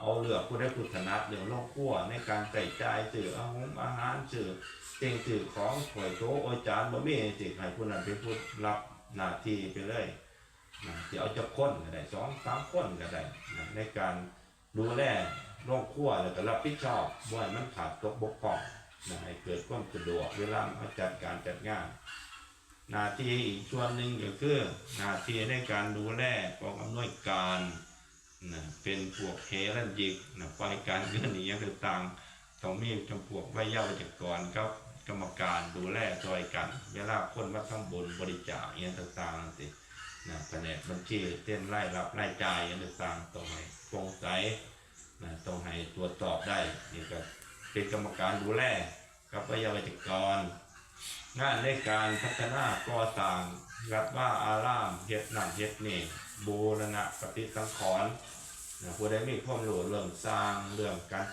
เอาเรื่องผู้ได้พุทธนัดเรื่องโลกขั้วในการใส่ใจสื่ออาหารอาหารสื่อเต่งสื่อของถวยโตโอจานบ่มีสิให้ผู้นั้นเป็นผู้รับหน้าที่ไปเลยนะที่เอาจะคนก็ได้สองสามคนก็ได้นะในการดูแลโรคขั้วแล้วก็รับผิดชอบบ่ให้มันขาดตกบกพร่องนะให้เกิดความสะดวกเวลามาจัดการจัดงานหน้าที่อีกส่วนหนึ่งก็คือหน้าที่ในการดูแลกองอำนวยการ นะเป็นพวกเฮรันยิกนะฝ่ายการเงินอย่างต่างๆต้องมีจำพวกวิยาวัจกรครับ กรรมการดูแลซอยกัน เวลาคนมาทำบุญบริจาคอย่างต่างๆสินะแผนกบัญชีเต้นไล่รับไล่จ่ายอย่างต่างๆต้องให้โปร่งใสนะต้องให้ตรวจสอบได้นี่ก็เป็นกรรมการดูแลกับวิยาวัจกร งานในการพัฒนาก่อสร้างรับว่าอารามเฮ็ดนั่นเฮ็ดนี่บูรณะปฏิสังขรณ์นะผู้ใดมีความรู้เรื่องสร้างเรื่องการ